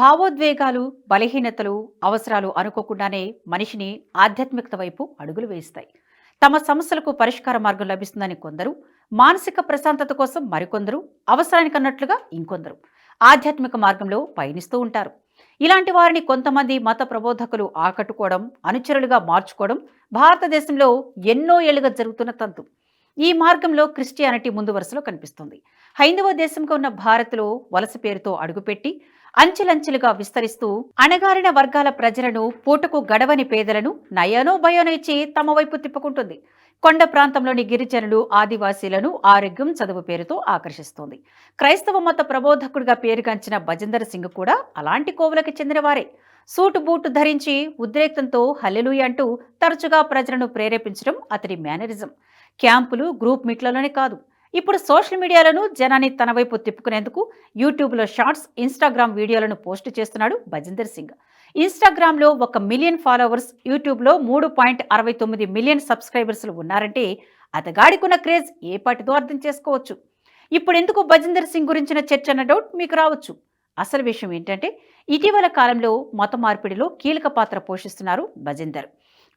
భావోద్వేగాలు బలహీనతలు అవసరాలు అనుకోకుండానే మనిషిని ఆధ్యాత్మికత వైపు అడుగులు వేయిస్తాయి తమ సమస్యలకు పరిష్కార మార్గం లభిస్తుందని కొందరు మానసిక ప్రశాంతత కోసం మరికొందరు అవసరానికి అన్నట్లుగా ఇంకొందరు ఆధ్యాత్మిక మార్గంలో పయనిస్తూ ఉంటారు. ఇలాంటి వారిని కొంతమంది మత ప్రబోధకులు ఆకట్టుకోవడం అనుచరులుగా మార్చుకోవడం భారతదేశంలో ఎన్నో ఏళ్ళుగా జరుగుతున్న తంతు. ఈ మార్గంలో క్రిస్టియానిటీ ముందు వరుసలో కనిపిస్తుంది. హైందవ దేశంగా ఉన్న భారత్లో వలస పేరుతో అడుగుపెట్టి అంచెలంచెలుగా విస్తరిస్తూ అణగారిన వర్గాల ప్రజలను పూటకు గడవని పేదలను నయనో భయోనో ఇచ్చి తమ వైపు తిప్పుకుంటుంది. కొండ ప్రాంతంలోని గిరిజనులు ఆదివాసీలను ఆరోగ్యం చదువు పేరుతో ఆకర్షిస్తోంది. క్రైస్తవ మత ప్రబోధకుడిగా పేరుగాంచిన భజందర్ సింగ్ కూడా అలాంటి కోవులకు చెందినవారే. సూటు బూటు ధరించి ఉద్రేక్తంతో హల్లెలూయ అంటూ తరచుగా ప్రజలను ప్రేరేపించడం అతడి మేనరిజం. క్యాంపులు గ్రూప్ మీట్లలోనే కాదు. ఇప్పుడు సోషల్ మీడియాలను జనాన్ని తన వైపు తిప్పుకునేందుకు యూట్యూబ్లో షార్ట్స్ ఇన్స్టాగ్రామ్ వీడియోలను పోస్ట్ చేస్తున్నాడు భజిందర్ సింగ్. ఇన్స్టాగ్రామ్లో ఒక మిలియన్ ఫాలోవర్స్ యూట్యూబ్లో మూడు పాయింట్ అరవై తొమ్మిది మిలియన్ సబ్స్క్రైబర్స్లు ఉన్నారంటే అతగాడికున్న క్రేజ్ ఏ పాటితో అర్థం చేసుకోవచ్చు. ఇప్పుడు ఎందుకు భజిందర్ సింగ్ గురించిన చర్చ అన్న డౌట్ మీకు రావచ్చు. అసలు విషయం ఏంటంటే ఇటీవల కాలంలో మత మార్పిడిలో కీలక పాత్ర పోషిస్తున్నారు భజేందర్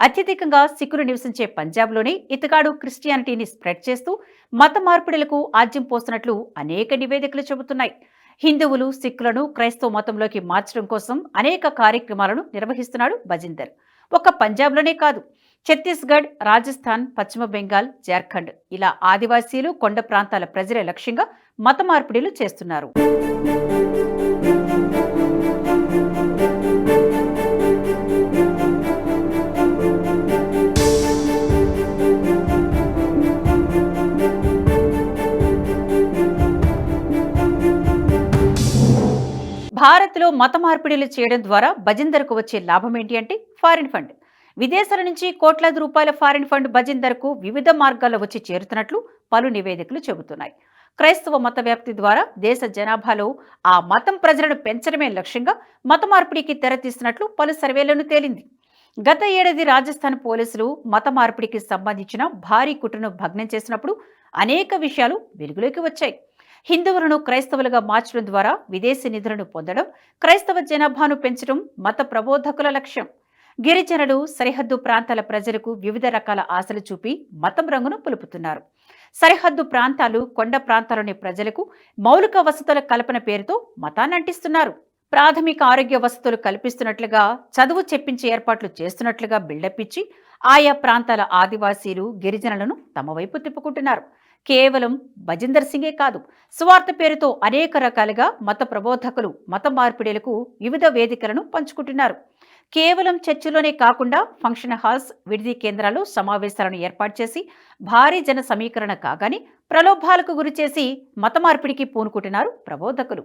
అత్యధికంగా సిక్కులు నివసించే పంజాబ్లోనే ఇతగాడు క్రిస్టియానిటీని స్ప్రెడ్ చేస్తూ మత మార్పిడులకు ఆజ్యం పోస్తున్నట్లు అనేక నివేదికలు చెబుతున్నాయి. హిందువులు సిక్కులను క్రైస్తవ మతంలోకి మార్చడం కోసం అనేక కార్యక్రమాలను నిర్వహిస్తున్నాడు భజిందర్ ఒక్క పంజాబ్లోనే కాదు ఛత్తీస్గఢ్ రాజస్థాన్ పశ్చిమ బెంగాల్ జార్ఖండ్ ఇలా ఆదివాసీలు కొండ ప్రాంతాల ప్రజల లక్ష్యంగా మత మార్పిడిలు చేస్తున్నారు. భారత్లో మత మార్పిడిలు చేయడం ద్వారా భజిందర్కు వచ్చే లాభం ఏంటి అంటే ఫారిన్ ఫండ్. విదేశాల నుంచి కోట్లాది రూపాయల ఫారిన్ ఫండ్ భజిందర్కు వివిధ మార్గాల్లో వచ్చి చేరుతున్నట్లు పలు నివేదికలు చెబుతున్నాయి. క్రైస్తవ మత వ్యాప్తి ద్వారా దేశ జనాభాలో ఆ మతం ప్రజలను పెంచడమే లక్ష్యంగా మత మార్పిడికి తెరతీస్తున్నట్లు పలు సర్వేలను తేలింది. గత ఏడాది రాజస్థాన్ పోలీసులు మత మార్పిడికి సంబంధించిన భారీ కుట్రను భగ్నం చేసినప్పుడు అనేక విషయాలు వెలుగులోకి వచ్చాయి. హిందువులను క్రైస్తవులుగా మార్చడం ద్వారా విదేశీ నిధులను పొందడం క్రైస్తవ జనాభాను పెంచడం మత ప్రబోధకుల లక్ష్యం. గిరిజనులు సరిహద్దు ప్రాంతాల ప్రజలకు వివిధ రకాల ఆశలు చూపి మతం రంగును పులుపుతున్నారు. సరిహద్దు ప్రాంతాలు కొండ ప్రాంతాలని ప్రజలకు మౌలిక వసతుల కల్పన పేరుతో మతాన్ని అంటిస్తున్నారు. ప్రాథమిక ఆరోగ్య వసతులు కల్పిస్తున్నట్లుగా చదువు చెప్పించే ఏర్పాట్లు చేస్తున్నట్లుగా బిల్డప్ ఇచ్చి ఆయా ప్రాంతాల ఆదివాసీలు గిరిజనులను తమ వైపు తిప్పుకుంటున్నారు. కేవలం భజిందర్ సింగే కాదు. స్వార్థ పేరుతో అనేక రకాలుగా మత ప్రబోధకులు మత మార్పిడిలకు వివిధ వేదికలను పంచుకుంటున్నారు. కేవలం చర్చిలోనే కాకుండా ఫంక్షన్ హాల్స్ విడిది కేంద్రాలు సమావేశాలను ఏర్పాటు చేసి భారీ జన సమీకరణ కాగానే ప్రలోభాలకు గురిచేసి మత మార్పిడికి పూనుకుంటున్నారు ప్రబోధకులు.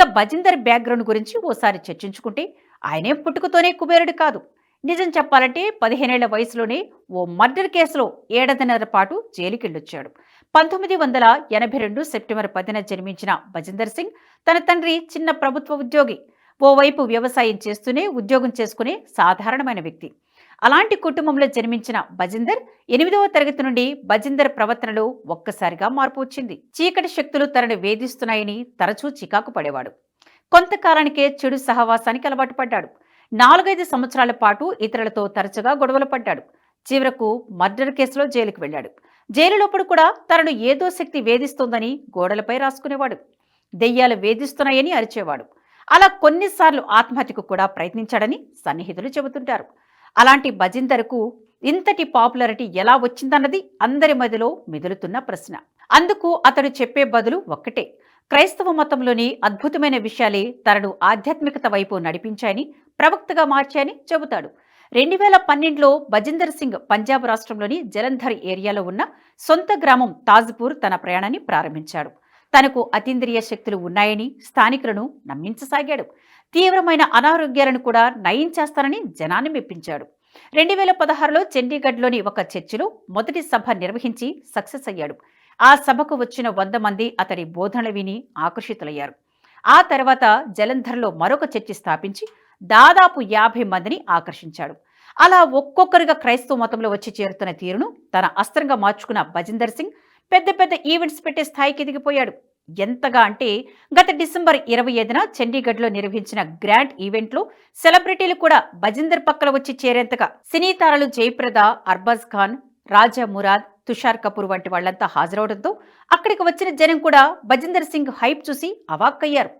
ఇక బజిందర్ బ్యాక్గ్రౌండ్ గురించి ఓసారి చర్చించుకుంటే ఆయనే పుట్టుకతోనే కుబేరుడు కాదు. నిజం చెప్పాలంటే పదిహేనేళ్ళ వయసులోనే ఓ మర్డర్ కేసులో ఏడాదిన్నర పాటు జైలుకెళ్ళొచ్చాడు. పంతొమ్మిది వందల ఎనభై రెండు సెప్టెంబర్ పదిన జన్మించిన భజిందర్ సింగ్ తన తండ్రి చిన్న ప్రభుత్వ ఉద్యోగి. ఓవైపు వ్యవసాయం చేస్తూనే ఉద్యోగం చేసుకునే సాధారణమైన వ్యక్తి. అలాంటి కుటుంబంలో జన్మించిన బజిందర్ ఎనిమిదవ తరగతి నుండి బజిందర్ ప్రవర్తనలో ఒక్కసారిగా మార్పు వచ్చింది. చీకటి శక్తులు తనను వేధిస్తున్నాయని తరచూ చికాకు పడేవాడు. కొంతకాలానికే చెడు సహవాసానికి అలవాటు పడ్డాడు. నాలుగైదు సంవత్సరాల పాటు ఇతరులతో తరచుగా గొడవలు పడ్డాడు. చివరకు మర్డర్ కేసులో జైలుకు వెళ్ళాడు. జైలులోప్పుడు కూడా తనను ఏదో శక్తి వేధిస్తోందని గోడలపై రాసుకునేవాడు. దెయ్యాలు వేధిస్తున్నాయని అరిచేవాడు. అలా కొన్నిసార్లు ఆత్మహత్యకు కూడా ప్రయత్నించాడని సన్నిహితులు చెబుతుంటారు. అలాంటి భజిందర్కు ఇంతటి పాపులారిటీ ఎలా వచ్చిందన్నది అందరి మదిలో మెదులుతున్న ప్రశ్న. అందుకు అతడు చెప్పే బదులు ఒక్కటే. క్రైస్తవ మతంలోని అద్భుతమైన విషయాలే తనను ఆధ్యాత్మికత వైపు నడిపించాయని ప్రవక్తగా మార్చాయని చెబుతాడు. రెండు వేల పన్నెండులో భజిందర్ సింగ్ పంజాబ్ రాష్ట్రంలోని జలంధర్ ఏరియాలో ఉన్న సొంత గ్రామం తాజ్పూర్ తన ప్రయాణాన్ని ప్రారంభించాడు. తనకు అతీంద్రియ శక్తులు ఉన్నాయని స్థానికులను నమ్మించసాగాడు. తీవ్రమైన అనారోగ్యాలను కూడా నయం చేస్తానని జనాన్ని మెప్పించాడు. రెండు వేల పదహారులో చండీగఢ్లోని ఒక చర్చిలో మొదటి సభ నిర్వహించి సక్సెస్ అయ్యాడు. ఆ సభకు వచ్చిన వంద మంది అతడి బోధనలు విని ఆకర్షితులయ్యారు. ఆ తర్వాత జలంధర్లో మరొక చర్చి స్థాపించి దాదాపు యాభై మందిని ఆకర్షించాడు. అలా ఒక్కొక్కరుగా క్రైస్తవ మతంలో వచ్చి చేరుతున్న తీరును తన అస్త్రంగా మార్చుకున్న భజిందర్ సింగ్ పెద్ద పెద్ద ఈవెంట్స్ పెట్టే స్థాయికి ఎదిగిపోయాడు. ఎంతగా అంటే గత డిసెంబర్ ఇరవై ఐదున చండీగఢ్లో నిర్వహించిన గ్రాండ్ ఈవెంట్లో సెలబ్రిటీలు కూడా బజిందర్ పక్కన వచ్చి చేరేంతగా సినీ తారలు జయప్రద అర్బాజ్ ఖాన్ రాజా మురాద్ తుషార్ కపూర్ వంటి వాళ్ళంతా హాజరవడంతో అక్కడికి వచ్చిన జనం కూడా బజిందర్ సింగ్ హైప్ చూసి అవాక్కయ్యారు.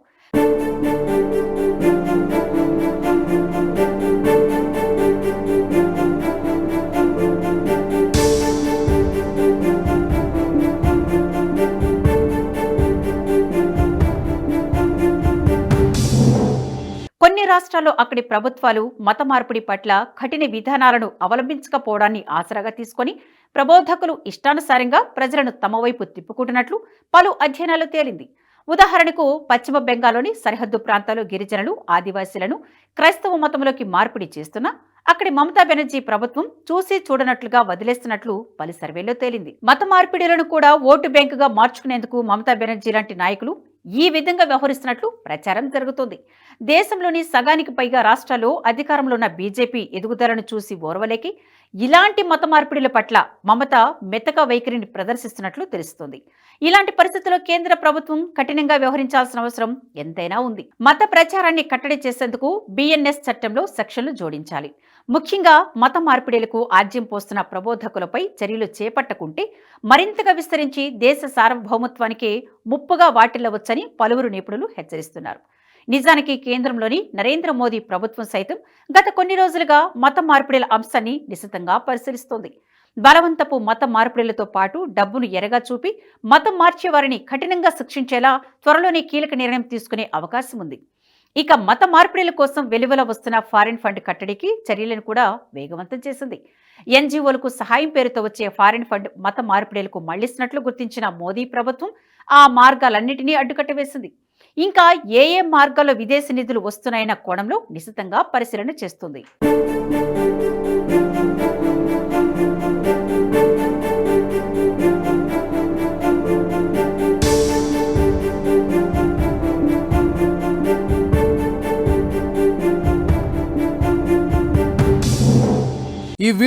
రాష్ట్రాల్లో అక్కడి ప్రభుత్వాలు మత మార్పిడి పట్ల కఠిన విధానాలను అవలంబించకపోవడాన్ని ఆసరాగా తీసుకొని ప్రబోధకులు ఇష్టానుసారంగా ప్రజలను తమ వైపు తిప్పుకుంటున్నట్లు పలు అధ్యయనాలు తేలింది. ఉదాహరణకు పశ్చిమ బెంగాల్లోని సరిహద్దు ప్రాంతాల్లో గిరిజనులు ఆదివాసీలను క్రైస్తవ మతంలోకి మార్పిడి చేస్తున్నా అక్కడి మమతా బెనర్జీ ప్రభుత్వం చూసి చూడనట్లుగా వదిలేస్తున్నట్లు పలు సర్వేల్లో తేలింది. మత మార్పిడిలను కూడా ఓటు బ్యాంకుగా మార్చుకునేందుకు మమతా బెనర్జీ లాంటి నాయకులు ఈ విధంగా వ్యవహరిస్తున్నట్లు ప్రచారం జరుగుతోంది. దేశంలోని సగానికి పైగా రాష్ట్రాల్లో అధికారంలో ఉన్న బీజేపీ ఎదుగుదలను చూసి ఓర్వలేకి ఇలాంటి మత మార్పిడుల పట్ల మమత మెతక వైఖరిని ప్రదర్శిస్తున్నట్లు తెలుస్తోంది. ఇలాంటి పరిస్థితుల్లో కేంద్ర ప్రభుత్వం కఠినంగా వ్యవహరించాల్సిన అవసరం ఎంతైనా ఉంది. మత ప్రచారాన్ని కట్టడి చేసేందుకు బిఎన్ఎస్ చట్టంలో సెక్షన్లు జోడించాలి. ముఖ్యంగా మత మార్పిడిలకు ఆజ్యం పోస్తున్న ప్రబోధకులపై చర్యలు చేపట్టకుంటే మరింతగా విస్తరించి దేశ సార్వభౌమత్వానికి ముప్పుగా వాటిల్లవచ్చని పలువురు నిపుణులు హెచ్చరిస్తున్నారు. నిజానికి కేంద్రంలోని నరేంద్ర మోదీ ప్రభుత్వం సైతం గత కొన్ని రోజులుగా మత మార్పిడిల అంశాన్ని నిశితంగా పరిశీలిస్తోంది. బలవంతపు మత మార్పిడిలతో పాటు డబ్బును ఎరగా చూపి మతం మార్చేవారిని కఠినంగా శిక్షించేలా త్వరలోనే కీలక నిర్ణయం తీసుకునే అవకాశం ఉంది. ఇక మత మార్పిడిల కోసం వెలువల వస్తున్న ఫారిన్ ఫండ్ కట్టడికి చర్యలను కూడా వేగవంతం చేసింది. ఎన్జీఓలకు సహాయం పేరుతో వచ్చే ఫారిన్ ఫండ్ మత మార్పిడిలకు మళ్ళిస్తున్నట్లు గుర్తించిన మోదీ ప్రభుత్వం ఆ మార్గాలన్నింటినీ అడ్డుకట్టవేసింది. ఇంకా ఏ ఏ మార్గాల్లో విదేశీ నిధులు వస్తున్నాయన్న కోణంలో నిశితంగా పరిశీలన చేస్తుంది.